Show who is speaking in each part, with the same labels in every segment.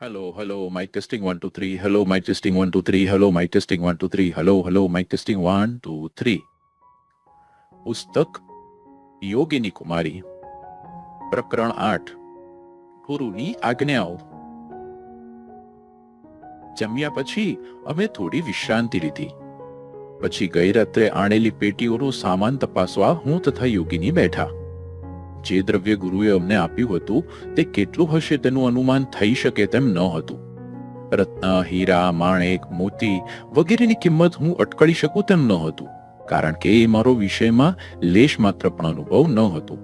Speaker 1: Hello, hello, mic testing one, two, three. Hello, mic testing one, two, three. Hello, mic testing one, two, three. Hello, hello, mic testing one, two, three. પુસ્તક યોગીની કુમારી પ્રકરણ આઠ ગુરુની આજ્ઞાઓ જમ્યા પછી અમે થોડી વિશ્રાંતિ લીધી પછી ગઈ રાત્રે આણેલી પેટીઓનો સામાન તપાસવા હું તથા યોગીની બેઠા જે દ્રવ્ય ગુરુએ અમને આપ્યું હતું, તે કેટલું હશે તેનું અનુમાન થઈ શકે તેમ ન હતું. રત્ન, હીરા, માણેક, મોતી વગેરેની કિંમત હું અટકળી શકું તેમ ન હતું, કારણ કે એ મારો વિષયમાં લેશ માત્ર પણ અનુભવ ન હતો.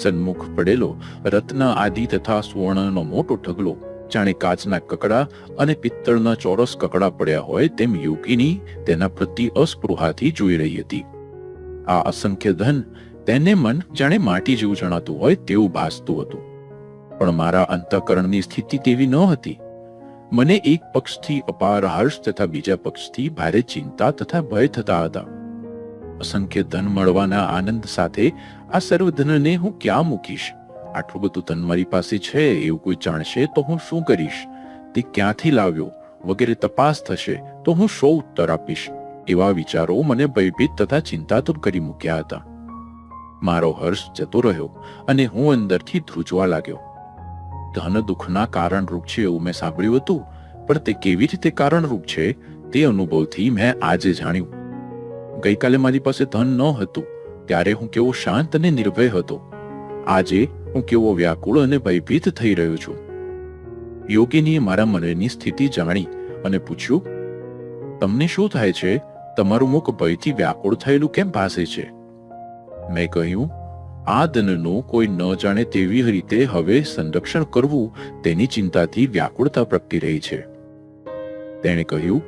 Speaker 1: સન્મુખ પડેલો, રત્ન, આદિ તથા સુવર્ણનો મોટો ઢગલો, જાણે કાચના કકડા અને પિત્તળના ચોરસ કકડા પડ્યા હોય તેમ યોગીની તેના પ્રતિ અસ્પૃહાથી જોઈ રહી હતી. આ અસંખ્ય ધન તેને મન જાણે માટી જેવું જણાતું હોય તેવું ભાસતું હતું. પણ મારા અંતઃકરણની સ્થિતિ તેવી ન હતી. મને એક પક્ષથી અપાર હર્ષ તથા બીજા પક્ષથી ભારે ચિંતા તથા ભય થતા હતા. અસંખ્ય ધન મળવાના આનંદ સાથે આ સર્વ ધનને હું ક્યાં મૂકીશ? આટલું બધું ધન મારી પાસે છે, એવું કોઈ જાણશે તો હું શું કરીશ? તે ક્યાંથી લાવ્યો? વગેરે તપાસ થશે તો હું શો ઉત્તર આપીશ? એવા વિચારો મને ભયભીત તથા ચિંતાતુર કરી મૂક્યા હતા. મારો હર્ષ જતો રહ્યો અને હું અંદરથી ધ્રુજવા લાગ્યો. ધન દુઃખના કારણરૂપ છે એવું મેં સાંભળ્યું હતું, પણ તે કેવી રીતે કારણરૂપ છે તે અનુભવથી મેં આજે જાણ્યું. ગઈકાલે મારી પાસે ધન ન હતું, ત્યારે હું કેવો શાંત અને નિર્ભય હતો. આજે હું કેવો વ્યાકુળ અને ભયભીત થઈ રહ્યો છું. યોગીનીએ મારા મનની સ્થિતિ જાણી અને પૂછ્યું, તમને શું થાય છે? તમારું મુખ ભયથી વ્યાકુળ થયેલું કેમ ભાસે છે? મેં કહ્યું, આ ધનનું કોઈ ન જાણે તેવી રીતે હવે સંરક્ષણ કરવું તેની ચિંતાથી વ્યાકુળતા પ્રગટી રહી છે. તેણે કહ્યું,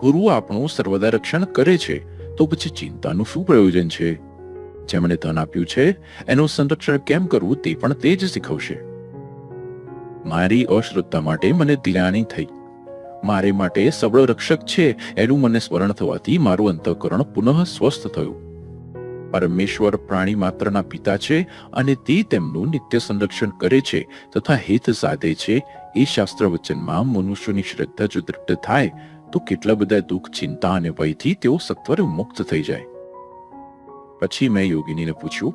Speaker 1: ગુરુ આપણું સર્વદા રક્ષણ કરે છે, તો પછી ચિંતાનું શું પ્રયોજન છે? જેમણે ધન આપ્યું છે, એનું સંરક્ષણ કેમ કરવું તે પણ તે જ શીખવશે. મારી અશ્રદ્ધા માટે મને દિલાણી થઈ. મારે માટે સબળ રક્ષક છે, એનું મને સ્મરણ થવાથી મારું અંતઃકરણ પુનઃ સ્વસ્થ થયું. પરમેશ્વર પ્રાણી માત્રના પિતા છે અને તે તેમનું નિત્ય સંરક્ષણ કરે છે તથા હિત સાધે છે. એ શાસ્ત્ર વચનમાં મનુષ્યની શ્રદ્ધા જો દૃઢ થાય, તો કેટલા બધા દુઃખ, ચિંતા અને ભયથી તેઓ સત્વરે મુક્ત થઈ જાય. પછી મેં યોગિનીને પૂછ્યું,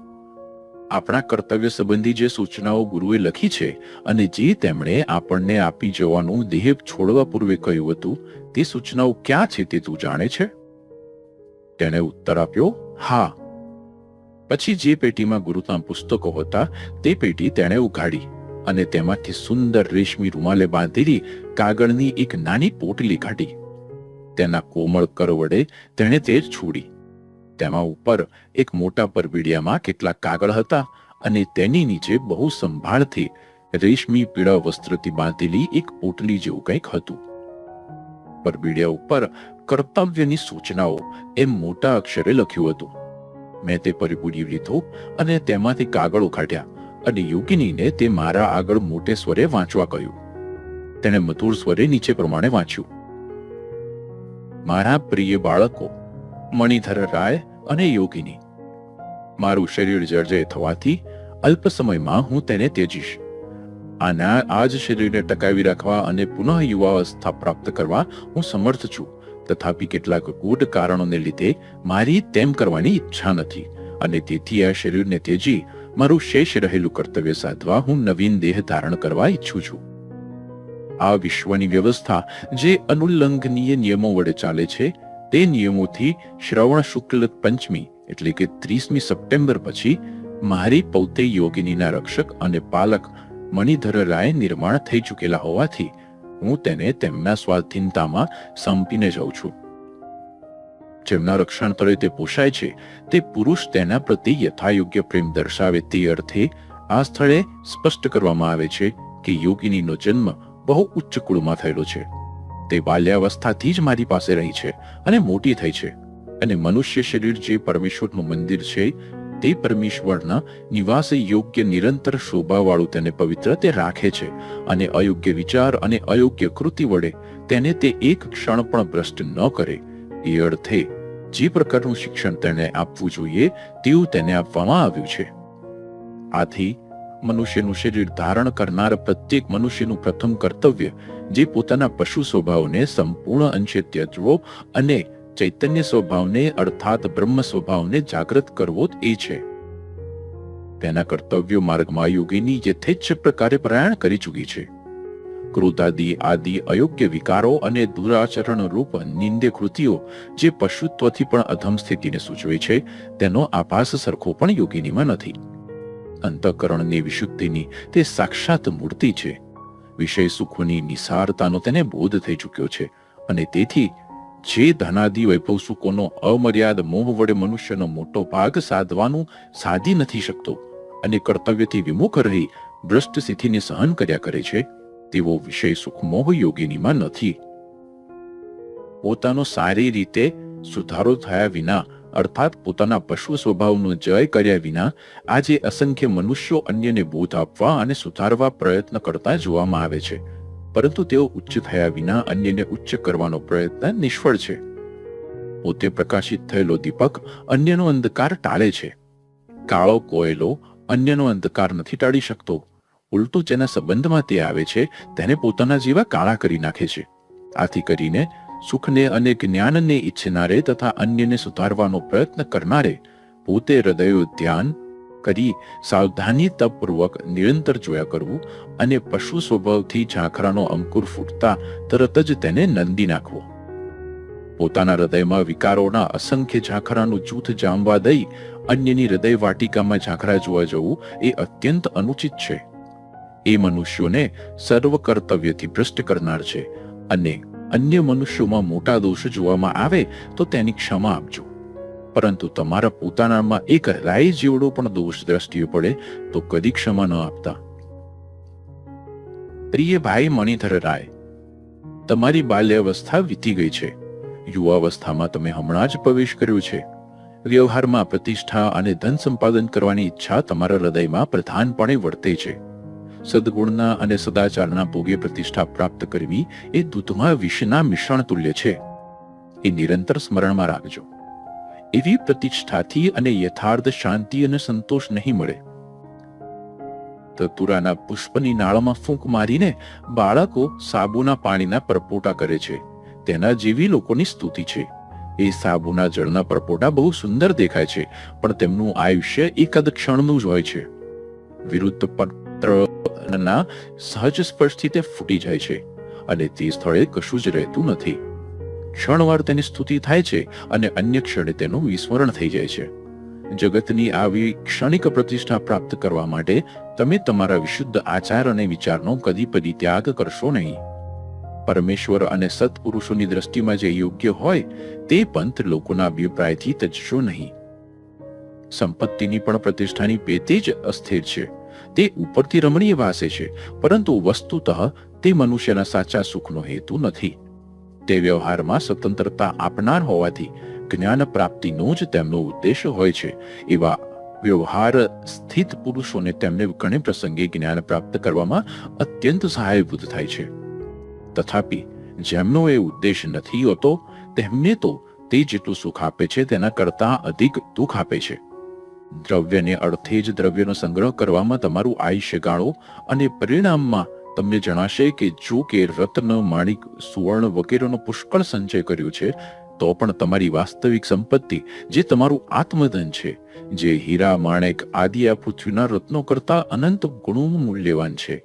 Speaker 1: આપણા કર્તવ્ય સંબંધી જે સૂચનાઓ ગુરુએ લખી છે અને જે તેમણે આપણને આપી જવાનું દેહ છોડવા પૂર્વે કહ્યું હતું, તે સૂચનાઓ ક્યાં છે તે તું જાણે છે? તેણે ઉત્તર આપ્યો, હા પછી જે પેટીમાં ગુરુના પુસ્તકો હતા, તે પેટી તેણે ઉઘાડી અને તેમાંથી સુંદર રેશમી રૂમાલે બાંધેલી કાગળની એક નાની પોટલી કાઢી. તેના કોમળ કરવડે તેણે તે છોડી. તેમાં ઉપર એક મોટા પરબીડિયામાં કેટલાક કાગળ હતા અને તેની નીચે બહુ સંભાળથી રેશમી પીળા વસ્ત્રથી બાંધેલી એક પોટલી જેવું કંઈક હતું. પરબીડિયા ઉપર કર્તવ્યની સૂચનાઓ એમ મોટા અક્ષરે લખ્યું હતું. મેં તે પરિપૂરી લીધો અને તેમાંથી કાગળ ઉખાડ્યા અને યોગિનીને તે મારા આગળ મોટે સ્વરે વાંચવા કહ્યું. તેણે મધુર સ્વરે નીચે પ્રમાણે વાંચ્યું. મારા પ્રિય બાળકો, મણિધર રાય અને યોગિની, મારું શરીર જર્જય થવાથી અલ્પ સમયમાં હું તેને ત્યજીશ. આના આ જ શરીરને ટકાવી રાખવા અને પુનઃ યુવાવસ્થા પ્રાપ્ત કરવા હું સમર્થ છું. તથાપી કેટલાક ગૂઢ કારણોને લીધે મારી તેમ કરવાની ઈચ્છા નથી. અને તેથી આ શરીરને તેજી મારું શેષ રહેલું કર્તવ્ય સાધવા હું નવીન દેહ ધારણ કરવા ઈચ્છું છું. આ વિશ્વની વ્યવસ્થા જે અનુલ્લંઘનીય નિયમો વડે ચાલે છે, તે નિયમોથી શ્રવણ શુક્લ પંચમી એટલે કે ત્રીસમી સપ્ટેમ્બર પછી મારી પૌતે યોગિનીના રક્ષક અને પાલક મણિધર રાય નિર્માણ થઈ ચૂકેલા હોવાથી હું તેને તેમના સ્વાધીનતામાં સંપીને જાઉં છું. જેમના રક્ષણ કરે તે પોષાય છે, તે પુરુષ તેના પ્રતિ યથાયોગ્ય પ્રેમ દર્શાવે તે અર્થે આ સ્થળે સ્પષ્ટ કરવામાં આવે છે કે યોગિનીનો જન્મ બહુ ઉચ્ચ કુળમાં થયેલો છે. તે બાલ્યાવસ્થાથી જ મારી પાસે રહી છે અને મોટી થઈ છે. અને મનુષ્ય શરીર જે પરમેશ્વરનું મંદિર છે તે પરમેશ્વરના નિવાસે યોગ્ય નિરંતર શોભાવાળું તેને પવિત્ર તે રાખે છે અને અયોગ્ય વિચાર અને અયોગ્ય કૃતિ વડે તેને તે એક ક્ષણ પણ ભ્રષ્ટ ન કરે. એ અર્થે જે પ્રકારનું શિક્ષણ તેને આપવું જોઈએ તેવું તેને આપવામાં આવ્યું છે. આથી મનુષ્યનું શરીર ધારણ કરનાર પ્રત્યેક મનુષ્યનું પ્રથમ કર્તવ્ય જે પોતાના પશુ સ્વભાવને સંપૂર્ણ અંશે ત્યજવો અને ચૈતન્ય સ્વભાવને અર્થાત બ્રહ્મ સ્વભાવને જાગૃત કરવો એ છે. તેના કર્તવ્યો માર્ગમાં યોગીની યથેચ્છ પ્રકારે પ્રયાણ કરી ચૂકી છે. ક્રોધાદિ, આદિ, અયોગ્ય વિકારો અને દુરાચરણ રૂપ નિંદ્ય કૃતિઓ જે પશુત્વથી પણ અધમ સ્થિતિને સૂચવે છે, તેનો આભાસ સરખો પણ યોગીનીમાં નથી. અંતઃકરણની વિશુદ્ધિની તે સાક્ષાત મૂર્તિ છે. વિષય સુખોની નિસારતાનો તેને બોધ થઈ ચૂક્યો છે અને તેથી જે ધનાદિ વૈભવ સુકોનો અમર્યાદ મોહ વડે મનુષ્યનો મોટો ભાગ સાધવાનું સાધી નથી શકતો અને કર્તવ્યથી વિમુખ રહી ભ્રષ્ટ સ્થિતિને સહન કર્યા કરે છે તેવો વિષય સુખ મોહ યોગિનીમાં નથી. પોતાનો સારી રીતે સુધારો થયા વિના, અર્થાત પોતાના પશુ સ્વભાવનો જય કર્યા વિના, આજે અસંખ્ય મનુષ્યો અન્યને બોધ આપવા અને સુધારવા પ્રયત્ન કરતા જોવામાં આવે છે. પરંતુ તેઓ ઉચ્ચ થયા વિના અન્યને ઉચ્ચ કરવાનો પ્રયત્ન નિષ્ફળ છે. પોતે પ્રકાશિત થયેલો દીપક અન્યનો અંધકાર ટાળે છે. કાળો કોયલો અન્યનો અંધકાર નથી ટાળી શકતો. ઉલટું જેના સંબંધમાં તે આવે છે, તેને પોતાના જેવા કાળા કરી નાખે છે. આથી કરીને સુખને અને જ્ઞાનને ઈચ્છનારે તથા અન્યને સુધારવાનો પ્રયત્ન કરનારે પોતે હૃદયો ધ્યાન કરી સાવધાનીતાપૂર્વક નિરંતર જોયા કરવું અને પશુ સ્વભાવથી ઝાંખરાનો અંકુર ફૂટતા તરત જ તેને નંદી નાખવો. પોતાના હૃદયમાં વિકારોના અસંખ્ય ઝાંખરાનું જૂથ જામવા દઈ અન્યની હૃદય વાટિકામાં ઝાંખરા જોવા જવું એ અત્યંત અનુચિત છે. એ મનુષ્યોને સર્વ કર્તવ્યથી ભ્રષ્ટ કરનાર છે અને અન્ય મનુષ્યોમાં મોટા દોષ જોવામાં આવે તો તેની ક્ષમા આપજો. પરંતુ તમારા પોતાનામાં એક રાય જેવડો પણ દોષ દ્રષ્ટિએ પડે તો કદી ક્ષમા ન આપતા. પ્રિય ભાઈ મણિધર રાય, તમારી બાલ્યાવસ્થા વીતી ગઈ છે. યુવાવસ્થામાં તમે હમણાં જ પ્રવેશ કર્યો છે. વ્યવહારમાં પ્રતિષ્ઠા અને ધન સંપાદન કરવાની ઈચ્છા તમારા હૃદયમાં પ્રધાનપણે વર્તે છે. સદગુણના અને સદાચારના ભોગે પ્રતિષ્ઠા પ્રાપ્ત કરવી એ દૂધમાં વિષના મિશ્રણ તુલ્ય છે. એ નિરંતર સ્મરણમાં રાખજો. એવી પ્રતિષ્ઠાથી અને યથાર્થ શાંતિ અને સંતોષ નહીં મળે. તતુરાના પુષ્પની નાળમાં ફૂંક મારીને બાળકો સાબુના પાણીના પરપોટા કરે છે. તેના જેવી લોકોની સ્તુતિ છે. એ સાબુના જળના પરપોટા બહુ સુંદર દેખાય છે, પણ તેમનું આયુષ્ય એકાદ ક્ષણનું જ હોય છે. વિરુદ્ધ પત્રના સહજ સ્પર્શથી તે ફૂટી જાય છે અને તે સ્થળે કશું જ રહેતું નથી. ક્ષણવાર તેની સ્તુતિ થાય છે અને અન્ય ક્ષણે તેનું વિસ્મરણ થઈ જાય છે. જગતની આવી ક્ષણિક પ્રતિષ્ઠા પ્રાપ્ત કરવા માટે તમે તમારા વિશુદ્ધ આચાર અને વિચારનો કદી ત્યાગ કરશો નહીં. પરમેશ્વર અને સત્પુરુષોની દ્રષ્ટિમાં જે યોગ્ય હોય, તે પંથ લોકોના અભિપ્રાયથી તજશો નહીં. સંપત્તિની પણ પ્રતિષ્ઠાની પેતે જ અસ્થિર છે. તે ઉપરથી રમણીય વાસે છે, પરંતુ વસ્તુતઃ તે મનુષ્યના સાચા સુખનો હેતુ નથી. તે વ્યવહારમાં સ્વતંત્રતા આપનાર હોવાથી જ્ઞાન પ્રાપ્તિનો જ તેમનો ઉદ્દેશ હોય છે. એવા વ્યવહાર સ્થિત પુરુષોને તેમને ઘણે પ્રસંગે જ્ઞાન પ્રાપ્ત કરવામાં અત્યંત સહાયભૂત થાય છે. તથાપિ જેમનો એ ઉદ્દેશ નથી હોતો, તેમને તો તે જેટલું સુખ આપે છે તેના કરતા અધિક દુઃખ આપે છે. દ્રવ્યને અર્થે જ દ્રવ્યનો સંગ્રહ કરવામાં તમારું આયુષ્ય ગાળો અને પરિણામમાં તમને જણાશે કે જો કે રત્ન માણિક સુવર્ણ વગેરેનો પુષ્કળ સંચય કર્યો છે, તો પણ તમારી વાસ્તવિક સંપત્તિ, જે તમારું આત્મધન છે, જે હીરા માણેક આદિ આ પૃથ્વીના રત્નો કરતા અનંત ગુણો મૂલ્યવાન છે.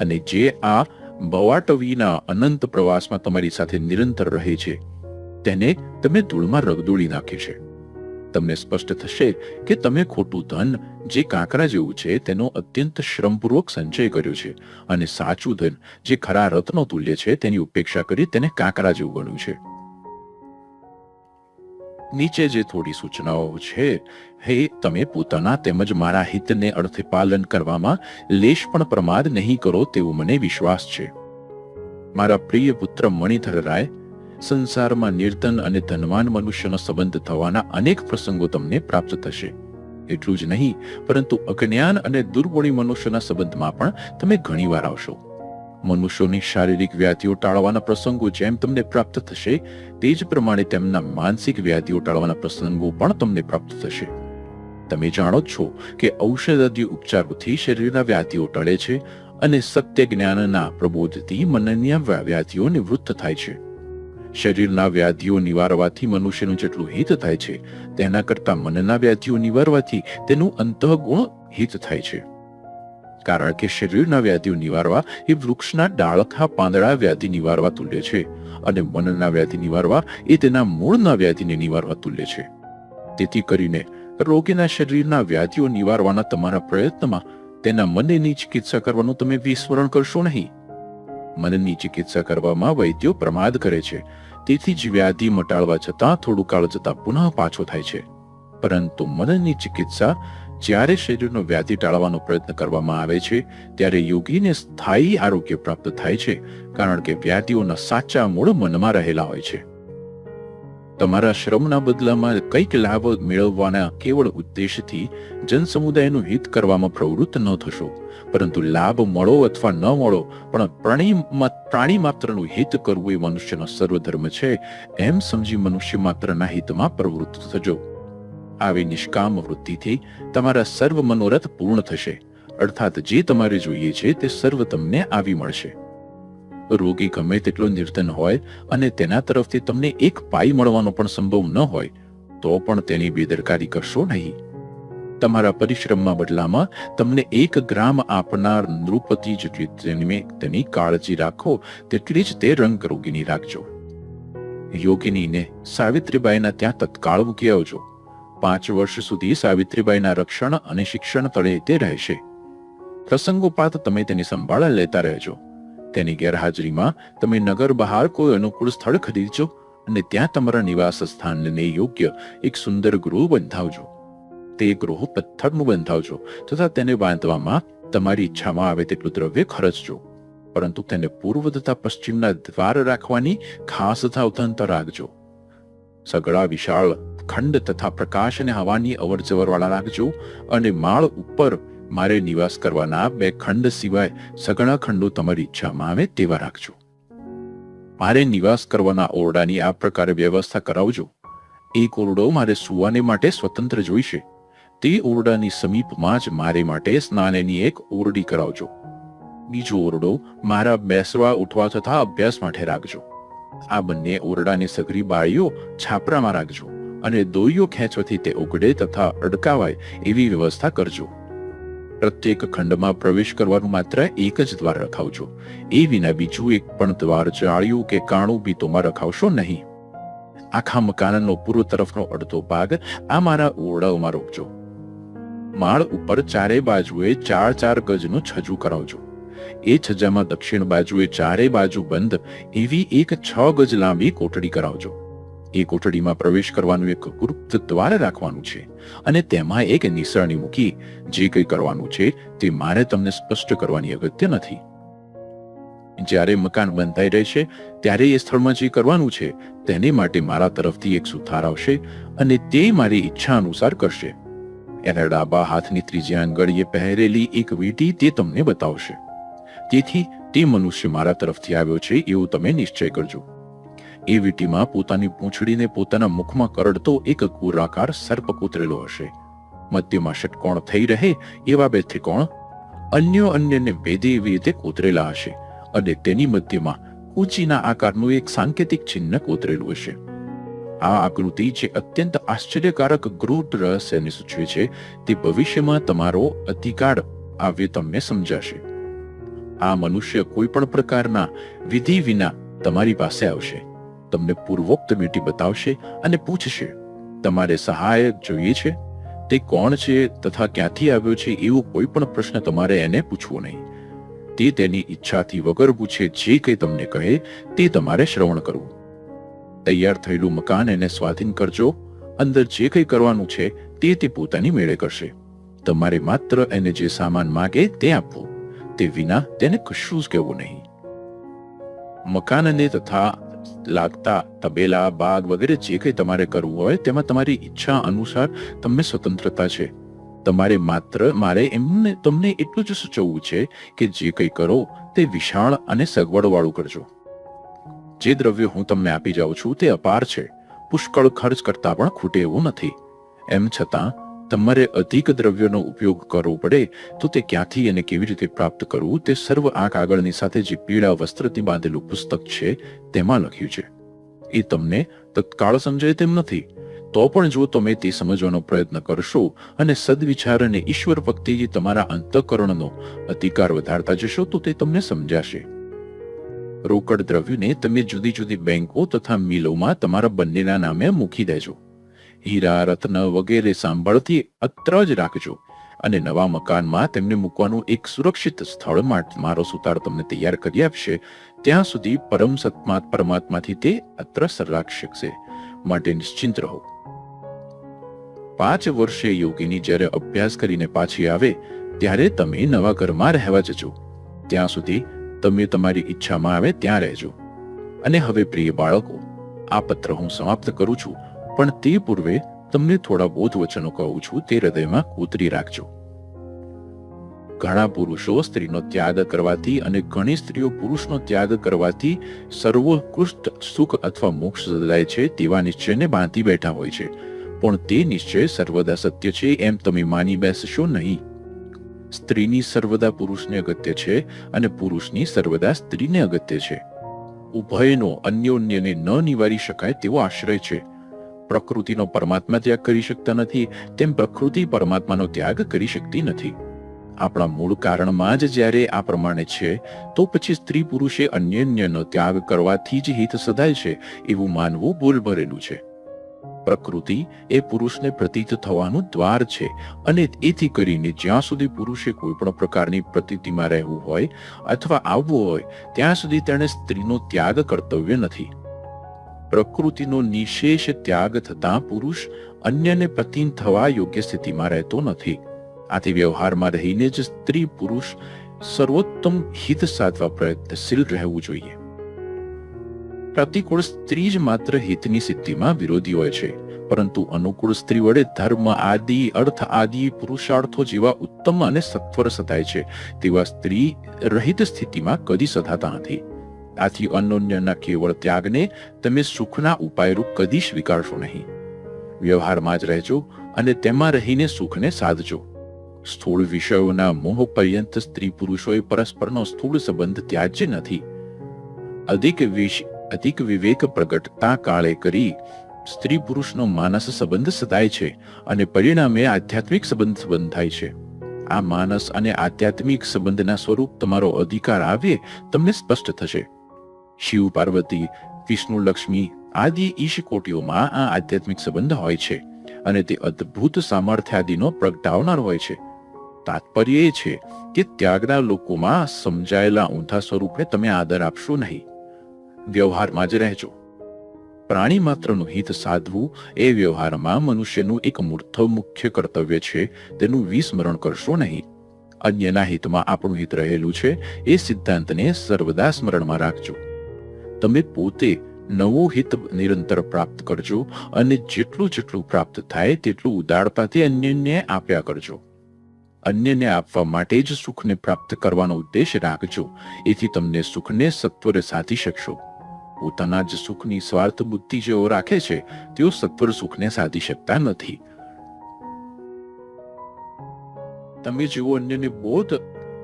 Speaker 1: અને જે આ બવાટવીના અનંત પ્રવાસમાં તમારી સાથે નિરંતર રહે છે, તેને તમે ધૂળમાં રગદોળી નાખે છે. તમને સ્પષ્ટ થશે કે તમે ખોટું ધન જે કાંકરા જેવું છે તેનો અત્યંત શ્રમપૂર્વક સંચય કર્યો છે અને સાચું ધન જે ખરા રત્નો તુલ્ય છે તેની ઉપેક્ષા કરી તેને કાંકરા જેવું ગણ્યું છે. નીચે જે થોડી સૂચનાઓ છે, હે, તમે પોતાના તેમજ મારા હિતને અર્થે પાલન કરવામાં લેશ પણ પ્રમાદ નહીં કરો તેવો મને વિશ્વાસ છે. મારા પ્રિય પુત્ર મણિધર રાય સંસારમાં નિર્ધન અને ધનવાન મનુષ્યનો સંબંધ થવાના અનેક પ્રસંગો તમને પ્રાપ્ત થશે. એટલું જ નહીં, પરંતુ અજ્ઞાન અને દુર્ગુણી મનુષ્યના સંબંધમાં પણ તમે ઘણીવાર આવશો. મનુષ્યોની શારીરિક વ્યાધિઓ ટાળવાના પ્રસંગો જેમ તમને પ્રાપ્ત થશે, તે જ પ્રમાણે તેમના માનસિક વ્યાધિઓ ટાળવાના પ્રસંગો પણ તમને પ્રાપ્ત થશે. તમે જાણો છો કે ઔષધાદી ઉપચારોથી શરીરના વ્યાધિઓ ટળે છે અને સત્ય જ્ઞાનના પ્રબોધથી મનન્ય વ્યાધિઓ નિવૃત્ત થાય છે. શરીરના વ્યાધિઓ નિવારવાથી મનુષ્યનું જેટલું હિત થાય છે, તેના કરતા મનના વ્યાધિઓ નિવારવાથી તેનું અંતઃગુણ હિત થાય છે. કારણ કે શરીરના વ્યાધિઓ નિવારવા એ વૃક્ષના ડાળખા પાંદડા વ્યાધિ નિવારવા તુલ્ય છે અને મનના વ્યાધિ નિવારવા એ તેના મૂળના વ્યાધિને નિવારવા તુલ્ય છે. તેથી કરીને રોગીના શરીરના વ્યાધિઓ નિવારવાના તમારા પ્રયત્નમાં તેના મનની ચિકિત્સા કરવાનું તમે વિસ્મરણ કરશો નહીં. મનની ચિકિત્સા કરવામાં વૈદ્યો પ્રમાદ કરે છે તેથી જ વ્યાધિ મટાડવા છતાં થોડું કાળ જતાં પુનઃ પાછો થાય છે. પરંતુ મનની ચિકિત્સા જ્યારે શરીરનો વ્યાધિ ટાળવાનો પ્રયત્ન કરવામાં આવે છે, ત્યારે યોગીને સ્થાયી આરોગ્ય પ્રાપ્ત થાય છે, કારણ કે વ્યાધિઓના સાચા મૂળ મનમાં રહેલા હોય છે. તમારા શ્રમના બદલામાં કંઈક લાભ મેળવવાના કેવળ ઉદ્દેશથી જનસમુદાયનું હિત કરવામાં પ્રવૃત્ત ન થશો. પરંતુ લાભ મળો અથવા ન મળો, પણ પ્રાણી પ્રાણી માત્રનું હિત કરવું એ મનુષ્યનો સર્વધર્મ છે, એમ સમજી મનુષ્ય માત્રના હિતમાં પ્રવૃત્ત થજો. આવી નિષ્કામ વૃત્તિથી તમારા સર્વ મનોરથ પૂર્ણ થશે. અર્થાત જે તમારે જોઈએ છે તે સર્વ તમને આવી મળશે. રોગી ગમે તેટલો નિર્ધન હોય અને તેના તરફથી તમને એક પાઈ મળવાનો પણ સંભવ ન હોય, તો પણ તેની બેદરકારી કરશો નહીં. તમારા પરિશ્રમમાં બદલામાં તમને એક ગ્રામ આપનાર નૃપતિ જેટલી તેની કાળજી રાખો, તેટલી જ તે રંગ રોગીની રાખજો. યોગિનીને સાવિત્રીબાઈના ત્યાં તત્કાળ મૂકી આવજો. પાંચ વર્ષ સુધી સાવિત્રીબાઈના રક્ષણ અને શિક્ષણ તળે તે રહેશે. પ્રસંગોપાત તમે તેની સંભાળ લેતા રહેજો. તેની ગેરહાજરીમાં તમે નગર બહાર કોઈ અનુકૂળ સ્થળ ખરીદજો અને ત્યાં તમારા નિવાસ સ્થાનને યોગ્ય એક સુંદર ગૃહ બંધાવજો. તે ગૃહ પથ્થરનું બંધાવજો તથા તેને બાંધવામાં તમારી ઈચ્છામાં આવે તેટલું દ્રવ્ય ખર્ચજો. પરંતુ તેને પૂર્વ તથા પશ્ચિમના દ્વાર રાખવાની ખાસ સાવધાનતા રાખજો. સગળા વિશાળ, ખંડ તથા પ્રકાશ અને હવાની અવર જવર વાળા રાખજો અને માળ ઉપર મારે નિવાસ કરવાના બે ખંડ સિવાય સઘળા ખંડો તમારી ઈચ્છામાં આવે તેવા રાખજો. મારે નિવાસ કરવાના ઓરડાની આ પ્રકારે વ્યવસ્થા કરાવજો. એક ઓરડો મારે સુવાને માટે સ્વતંત્ર જોઈશે. તે ઓરડાની સમીપમાં જ મારે માટે સ્નાનની એક ઓરડી કરાવજો. બીજો ઓરડો મારા બેસવા ઉઠવા તથા અભ્યાસ માટે રાખજો. આ બંને ઓરડાની સઘરી બાળીઓ છાપરામાં રાખજો અને દોરીઓ ખેંચવાથી તે ઉગડે તથા અડકાવાય એવી વ્યવસ્થા કરજો. પ્રત્યેક ખંડમાં પ્રવેશ કરવાનું માત્ર એક જ દ્વાર રખાવજો. એ વિના બીજું એક પણ દ્વાર જાળ્યું કે કાણું ભીતોમાં રખાવશો નહીં. આખા મકાનનો પૂર્વ તરફનો અડધો ભાગ આ મારા ઓરડાઓમાં રોકજો માળ ઉપર ચારે બાજુએ ચાર ચાર ગજનું છજું કરાવજો. એ છજામાં દક્ષિણ બાજુએ ચારે બાજુ બંધ એવી એક છ ગજ લાંબી કોટડી કરાવજો. એ કોઠડીમાં પ્રવેશ કરવાનું એક ગુપ્ત દ્વાર રાખવાનું છે અને તેમાં એક નિસરણી મૂકી જે કંઈ કરવાનું છે તે મારે તમને સ્પષ્ટ કરવાની અગત્ય નથી. જ્યારે મકાન બંધાઈ રહેશે, ત્યારે એ સ્થળમાં જે કરવાનું છે, તેને માટે મારા તરફથી એક સુથાર આવશે અને તે મારી ઈચ્છા અનુસાર કરશે. એના ડાબા હાથની ત્રીજી આંગળીએ પહેરેલી એક વીંટી તે તમને બતાવશે. તેથી તે મનુષ્ય મારા તરફથી આવ્યો છે, એવું તમે નિશ્ચય કરજો. એ વીટીમાં પોતાની પૂંછડીને પોતાના મુખમાં કરડતો એક ગોળાકાર સર્પ કોતરેલો હશે. મધ્યમાં ષટકોણ થઈ રહે એવા બે ત્રિકોણ અન્ય અન્યને ભેદે એવી રીતે કોતરેલા હશે અને તેની મધ્યમાં કૂચીના આકારનું એક સાંકેતિક ચિહ્ન કોતરેલું હશે. આ આકૃતિ જે અત્યંત આશ્ચર્યકારક ગૃઢ રહસ્યને સૂચવે છે, તે ભવિષ્યમાં તમારો અધિકાર આવ્યો તમને સમજાશે. આ મનુષ્ય કોઈ પણ પ્રકારના વિધિ વિના તમારી પાસે આવશે. તમને પૂર્વોક્ત વીંટી બતાવશે અને પૂછશે, તમારે સહાયક જોઈએ છે? તે કોણ છે તથા ક્યાંથી આવ્યો છે એવો કોઈ પણ પ્રશ્ન તમારે એને પૂછવો નહીં. તે તેની ઈચ્છાથી વગર પૂછે જે કંઈ તમને કહે તે તમારે શ્રવણ કરવું. તૈયાર થયેલું મકાન એને સ્વાધીન કરજો. અંદર જે કંઈ કરવાનું છે તે તે પોતાની મેળે કરશે. તમારે માત્ર એને જે સામાન માગે તે આપવું. તે વિના તેને કશું જ કહેવું નહીં. મકાનને તથા લાગતા તબેલા, બાગ વગેરે જે કંઈ તમારે કરવું હોય, તેમાં તમારી ઈચ્છા અનુસાર તમને સ્વતંત્રતા છે. તમારે માત્ર, મારે એમને, તમને એટલું જ સૂચવવું છે કે જે કંઈ કરો, તે વિશાળ અને સગવડવાળું કરજો. જે દ્રવ્ય હું તમને આપી જાઉં છું, તે અપાર છે. પુષ્કળ ખર્ચ કરતા પણ ખૂટે એવું નથી. એમ છતાં તમારે અધિક દ્રવ્યનો ઉપયોગ કરવો પડે, તો તે ક્યાંથી અને કેવી રીતે પ્રાપ્ત કરવું તે સર્વ આ કાગળની સાથે જે પીળા વસ્ત્રથી બાંધેલું પુસ્તક છે, તેમાં લખ્યું છે. એ તમને તત્કાળ સમજાય તેમ નથી. તો પણ જો તમે તે સમજવાનો પ્રયત્ન કરશો અને સદવિચાર અને ઈશ્વર ભક્તિથી તમારા અંતઃકરણનો અધિકાર વધારતા જશો, તો તે તમને સમજાશે. રોકડ દ્રવ્યને તમે જુદી જુદી બેંકો તથા મિલોમાં તમારા બંનેના નામે મૂકી દેજો. હીરા, રત્ન વગેરે સાંભળતી અત્ર જ રાખજો અને નવા મકાનમાં તેમને મૂકવાનું એક સુરક્ષિત સ્થળ મારો સુતાર તમને તૈયાર કરી આપશે. ત્યાં સુધી પરમ સત્મા પરમાત્માથી તે અત્ર સરાક્ષ શકશે માટે નિશ્ચિંત રહો. પાંચ વર્ષે યોગીની જ્યારે અભ્યાસ કરીને પાછી આવે, ત્યારે તમે નવા ઘરમાં રહેવા જજો. ત્યાં સુધી તમે તમારી ઈચ્છામાં આવે ત્યાં રહેજો. અને હવે પ્રિય બાળકો, આ પત્ર હું સમાપ્ત કરું છું. પણ તે પૂર્વે તમને થોડા બોધ વચનો કહું છું, તે હૃદયમાં કૂતરી રાખજો. ઘણા પુરુષો સ્ત્રીનો ત્યાગ કરવાથી અને ઘણી સ્ત્રીઓ પુરુષનો ત્યાગ કરવાથી સર્વોત્કૃષ્ટ સુખ અથવા મોક્ષ સદાય છે તેવા નિશ્ચયને બાંધી બેઠા હોય છે. પણ તે નિશ્ચય સર્વદા સત્ય છે એમ તમે માની બેસશો નહીં. સ્ત્રીની સર્વદા પુરુષને અગત્ય છે અને પુરુષની સર્વદા સ્ત્રીને અગત્ય છે. ઉભયનો અન્યોન્યને ન નિવારી શકાય તેવો આશ્રય છે. પ્રકૃતિનો પરમાત્મા ત્યાગ કરી શકતા નથી, તેમ પ્રકૃતિ પરમાત્માનો ત્યાગ કરી શકતી નથી. આપણા મૂળ કારણમાં જ જ્યારે આ પ્રમાણે છે, તો પછી સ્ત્રી પુરુષે અન્યન્યનો ત્યાગ કરવાથી જ હિત સદાય છે, એવું માનવું ભૂલ ભરેલું છે. પ્રકૃતિ એ પુરુષને પ્રતીત થવાનું દ્વાર છે અને એથી કરીને જ્યાં સુધી પુરુષે કોઈ પણ પ્રકારની પ્રતીતિમાં રહેવું હોય અથવા આવવું હોય, ત્યાં સુધી તેણે સ્ત્રીનો ત્યાગ કર્તવ્ય નથી. પ્રકૃતિનો નિશેષ ત્યાગ થતાં પુરુષ અન્યને પ્રતીન થવા યોગ્ય સ્થિતિમાં રહેતો નથી. આથી વ્યવહારમાં રહીને જ સ્ત્રી પુરુષ સર્વોત્તમ હિત સાધવા પ્રયત્નશીલ રહેવું જોઈએ. પ્રતિકૂળ સ્ત્રી જ માત્ર હિતની સિદ્ધિમાં વિરોધી હોય છે, પરંતુ અનુકૂળ સ્ત્રી વડે ધર્મ, આદિ, અર્થ, આદિ, પુરુષાર્થો જેવા ઉત્તમ અને સત્વર સદાય છે, તેવા સ્ત્રી રહિત સ્થિતિમાં કદી સધાતા નથી. આથી અનોન્યના કેવળ ત્યાગને તમે સુખના ઉપાયરૂપ કદી સ્વીકારશો નહીં. વ્યવહારમાં જ રહેજો અને તેમાં રહીને સુખને સાધજો. સ્થૂળ વિષયોના મોહ પર્યંત સ્ત્રી પુરુષોએ પરસ્પરનો સ્થૂળ સંબંધ ત્યાજ્ય નથી. અધિક વિશ અધિક વિવેક પ્રગટતા કાળે કરી સ્ત્રી પુરુષનો માનસ સંબંધ સદાય છે અને પરિણામે આધ્યાત્મિક સંબંધ બંધાય છે. આ માનસ અને આધ્યાત્મિક સંબંધના સ્વરૂપ તમારો અધિકાર આવે, તમને સ્પષ્ટ થશે. શિવ, પાર્વતી, વિષ્ણુ, લક્ષ્મી આદિ ઈશ કોટીઓમાં આ આધ્યાત્મિક સંબંધ હોય છે અને તે અદ્ભુત સામર્થ્યાદિનો પ્રગટાવનાર હોય છે. તાત્પર્ય એ છે કે ત્યાગના લોકોમાં સમજાયેલા ઊંધા સ્વરૂપે તમે આદર આપશો નહીં. વ્યવહારમાં જ રહેજો. પ્રાણી માત્રનું હિત સાધવું એ વ્યવહારમાં મનુષ્યનું એક મૂર્થ મુખ્ય કર્તવ્ય છે, તેનું વિસ્મરણ કરશો નહીં. અન્યના હિતમાં આપણું હિત રહેલું છે એ સિદ્ધાંતને સર્વદા સ્મરણમાં રાખજો. તમે પોતે નવો હિત નિરંતર પ્રાપ્ત કરજો અને જેટલું જેટલું પ્રાપ્ત થાય તેટલું ઉદારતાથી અન્યને આપ્યા કરજો. અન્યને આપવા માટે જ સુખને પ્રાપ્ત કરવાનો ઉદ્દેશ રાખજો. એથી તમને સુખને સત્વરે સાધી શકશો. પોતાના જ સુખની સ્વાર્થ બુદ્ધિ જેઓ રાખે છે, તેઓ સત્વર સુખને સાધી શકતા નથી. તમે જેવો અન્યને બોધ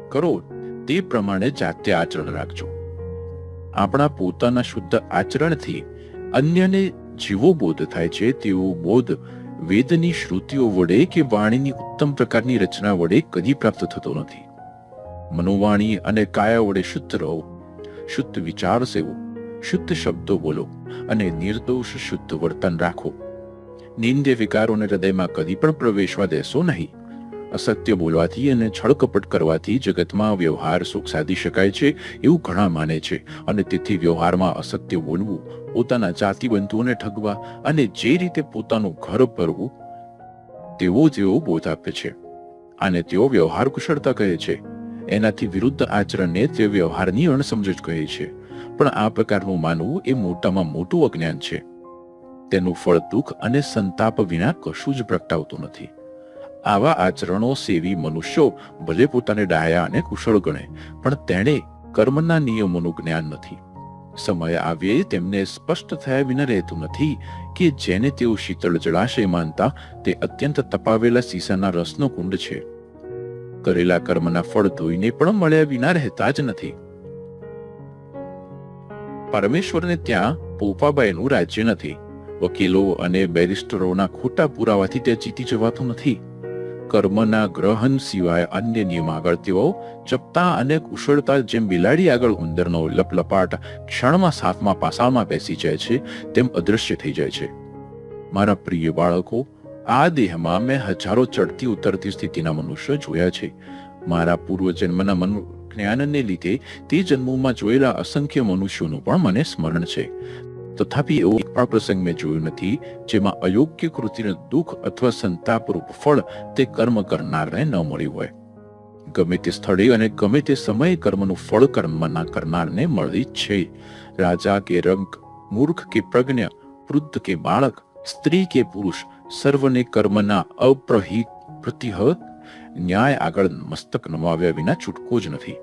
Speaker 1: કરો, તે પ્રમાણે જાતે આચરણ રાખજો. આપણા પોતાના શુદ્ધ આચરણથી અન્યને જેવો બોધ થાય છે તેવો બોધ વેદની શ્રુતિઓ વડે કે વાણીની ઉત્તમ પ્રકારની રચના વડે કદી પ્રાપ્ત થતો નથી. મનોવાણી અને કાયા વડે શુદ્ધ રહો, શુદ્ધ વિચાર સેવો, શુદ્ધ શબ્દો બોલો અને નિર્દોષ શુદ્ધ વર્તન રાખો. નિંદ્ય વિકારોને હૃદયમાં કદી પણ પ્રવેશવા દેશો નહીં. અસત્ય બોલવાથી અને છળકપટ કરવાથી જગતમાં વ્યવહાર સુખ સાધી શકાય છે એવું ઘણા માને છે. અને તેથી વ્યવહારમાં અસત્ય બોલવું, પોતાના જાતિબંધુઓને ઠગવા અને જે રીતે પોતાનું ઘર ભરવું, તેવો તેઓ બોધ આપે છે. આને તેઓ વ્યવહાર કુશળતા કહે છે. એનાથી વિરુદ્ધ આચરણને તે વ્યવહારની અણસમજ કહે છે. પણ આ પ્રકારનું માનવું એ મોટામાં મોટું અજ્ઞાન છે. તેનું ફળ દુઃખ અને સંતાપ વિના કશું જ પ્રગટાવતું નથી. આવા આચરણો સેવી મનુષ્યો ભલે પોતાને ડાયા અને કુશળ ગણે, પણ તેણે કર્મના નિયમોનું જ્ઞાન નથી. સમય આવે તેમને સ્પષ્ટ થયા વિના રહેતું નથી કે જેને તેઓ શીતળ જળાશય માનતા તે અત્યંત તપાવેલા સીસાના રસનો કુંડ છે. કરેલા કર્મના ફળ ધોઈને પણ મળ્યા વિના રહેતા જ નથી. પરમેશ્વરને ત્યાં પોપાબાઈનું રાજ્ય નથી. વકીલો અને બેરિસ્ટરોના ખોટા પુરાવાથી તે જીતી જવાતું નથી. કર્મના ગ્રહણ સિવાય અન્ય નિયમ આગળ તેઓ ચપતા અને કુશળતા જેમ બિલાડી આગળ ઉંદરનો લપલપાટ ક્ષણમાં સાતમા પાસામાં બેસી જાય છે, તેમ અદૃશ્ય થઈ જાય છે. મારા પ્રિય બાળકો, આ દેહમાં મેં હજારો ચડતી ઉતરતી સ્થિતિના મનુષ્ય જોયા છે. મારા પૂર્વજન્મના મનુ જ્ઞાનને લીધે તે જન્મોમાં જોયેલા અસંખ્ય મનુષ્યોનું પણ મને સ્મરણ છે. તથાપિ એવો પણ પ્રસંગ મેં નથી, જેમાં અયોગ્ય કૃતિને દુઃખ અથવા સંતાપરૂપ ફળ તે કર્મ કરનારને ન મળ્યું હોય. ગમે તે સ્થળે અને ગમે તે સમયે કર્મનું ફળ કર્મના કરનારને મળી છે. રાજા કે રંગ, મૂર્ખ કે પ્રજ્ઞ, વૃદ્ધ કે બાળક, સ્ત્રી કે પુરુષ, સર્વને કર્મના અપ્રહિત પ્રતિહ ન્યાય આગળ મસ્તક નમાવ્યા વિના છૂટકો જ નથી.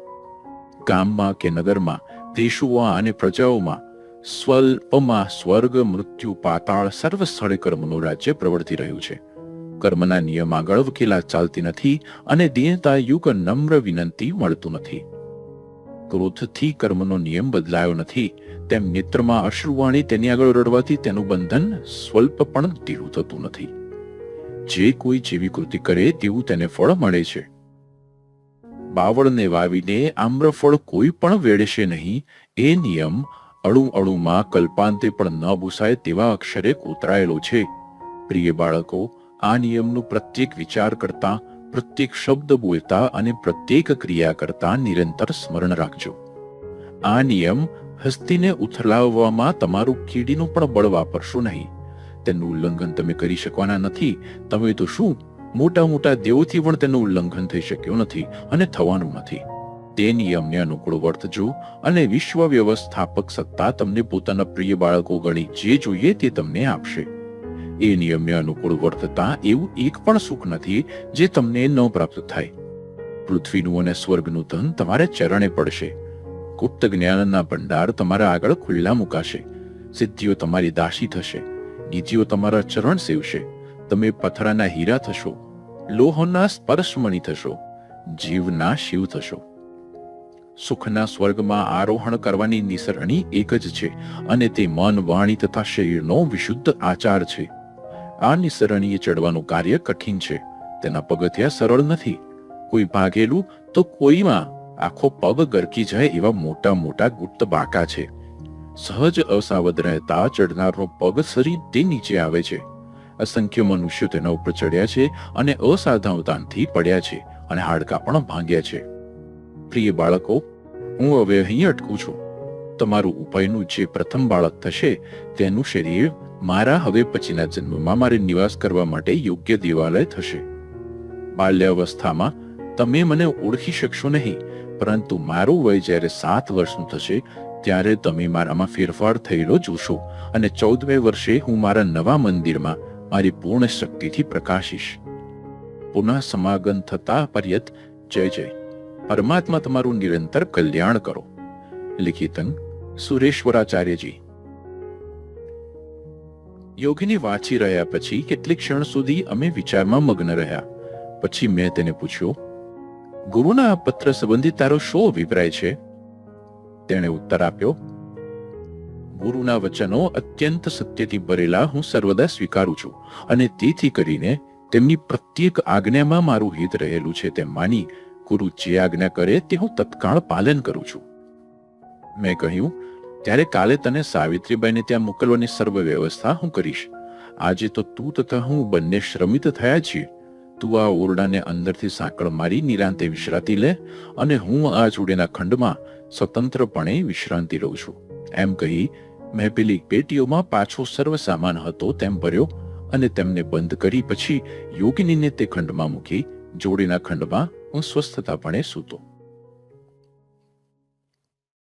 Speaker 1: ગામમાં કે નગરમાં, દેશોમાં અને પ્રજાઓમાં સ્વલ્પમાં સ્વર્ગ, મૃત્યુ, પાતાળ, સર્વ સ્થળે કર્મનું રાજ્ય પ્રવર્તી રહ્યું છે. કર્મના નિયમ આગળ વકીલાત ચાલતી નથી અને દિનતા યુગ નમ્ર વિનંતી મળતું નથી. ક્રોધથી કર્મનો નિયમ બદલાયો નથી. તેમ નેત્રમાં અશ્રુવાણી તેની આગળ રડવાથી તેનું બંધન સ્વલ્પ પણ ઢીલું થતું નથી. જે કોઈ જેવી કૃતિ કરે તેવું તેને ફળ મળે છે. બાવળને વાવીને આમ્રફળ કોઈ પણ વેડશે નહીં. એ નિયમ અળું અણુમાં કલ્પાંતે પણ ન ભૂસાય તેવા અક્ષરે કોતરાયેલો છે. પ્રિય બાળકો, આ નિયમનું પ્રત્યેક વિચાર કરતા, પ્રત્યેક શબ્દ બોલતા અને પ્રત્યેક ક્રિયા કરતા નિરંતર સ્મરણ રાખજો. આ નિયમ હસ્તીને ઉથલાવવામાં તમારું કીડીનું પણ બળ વાપરશો નહીં. તેનું ઉલ્લંઘન તમે કરી શકવાના નથી. તમે તો શું? મોટા મોટા દેવોથી પણ તેનું ઉલ્લંઘન થઈ શક્યું નથી અને થવાનું નથી. તે નિયમને અનુકૂળ વર્તજો અને વિશ્વ વ્યવસ્થાપક સત્તા તમને પોતાના પ્રિય બાળકો ગણી જે જોઈએ તે તમને આપશે. એ નિયમને અનુકૂળ વર્તતા એવું એક પણ સુખ નથી જે તમને ન પ્રાપ્ત થાય. પૃથ્વીનું અને સ્વર્ગનું ધન તમારે ચરણે પડશે. ગુપ્ત જ્ઞાનના ભંડાર તમારા આગળ ખુલ્લા મુકાશે. સિદ્ધિઓ તમારી દાસી થશે. નીતિઓ તમારા ચરણ સેવશે. તમે પથરાના હીરા થશો. લોહના સ્પર્શમણી થશો. જીવના શિવ થશો. સુખના સ્વર્ગમાં આરોહણ કરવાની નિસરણી એક જ છે અને તે મન, વાણી તથા શરીરનો વિશુદ્ધ આચાર છે. આ નિસરણીએ ચડવાનું કાર્ય કઠિન છે. તેના પગથિયા સરળ નથી. કોઈ ભાગેલું તો કોઈમાં આખો પગ ગરકી જાય એવા મોટા મોટા ગુપ્ત બાકા છે. સહજ અસાવધ રહેતા ચડનારનો પગ સરી તે નીચે આવે છે. અસંખ્ય મનુષ્યો તેના ઉપર ચડ્યા છે અને અસાધાવતાનથી પડ્યા છે અને હાડકા પણ ભાંગ્યા છે. પ્રિય બાળકો, હું હવે અહીં અટકું છું. તમારું ઉપાયનું જે પ્રથમ બાળક થશે, તેનું શરીર મારા હવે પછીના જન્મમાં મારે નિવાસ કરવા માટે યોગ્ય દેવાલય થશે. બાલ્યાવસ્થામાં તમે મને ઓળખી શકશો નહીં, પરંતુ મારું વય જ્યારે સાત વર્ષનું થશે, ત્યારે તમે મારામાં ફેરફાર થયેલો જોશો અને ચૌદમે વર્ષે હું મારા નવા મંદિરમાં મારી પૂર્ણ શક્તિથી પ્રકાશીશ. પુનઃ સમાગમ થતા પર્યત જય જય. પરમાત્મા તમારું નિરંતર કલ્યાણ કરો. લિખિતન સુરેશ્વરાચાર્યજી. યોગીને વાંચી રહ્યા પછી કેટલીક ક્ષણ સુધી અમે વિચારમાં મગ્ન રહ્યા. પછી મેં તેને પૂછ્યું, ગુરુના પત્ર સંબંધિત તારો શો અભિપ્રાય છે? તેણે ઉત્તર આપ્યો, ગુરુના વચનો અત્યંત સત્યથી ભરેલા હું સર્વદા સ્વીકારું છું અને તેથી કરીને તેમની પ્રત્યેક આજ્ઞામાં મારું હિત રહેલું છે તેમ માની ગુરુ જે આજ્ઞા કરે તે હું તત્કાળ પાલન કરું છું. મેં કહ્યું, ત્યારે કાલે તને સાવિત્રીબાઈને ત્યાં મોકલવાની સર્વ વ્યવસ્થા હું કરીશ. આજે તો તું તથા હું બંને શ્રમિત થયા છીએ. તું આ ઓરડાને અંદરથી સાંકળ મારી નિરાંતે વિશ્રાંતિ લે અને હું આ જોડેના ખંડમાં સ્વતંત્રપણે વિશ્રાંતિ રહું છું. એમ કહી મેં પેલી પેટીઓમાં પાછો સર્વ સામાન હતો તેમ ભર્યો અને તેમને બંધ કરી પછી યોગિનીને તે ખંડમાં મૂકી, જોડીના ખંડમાં હું સ્વસ્થતાપણે સૂતો.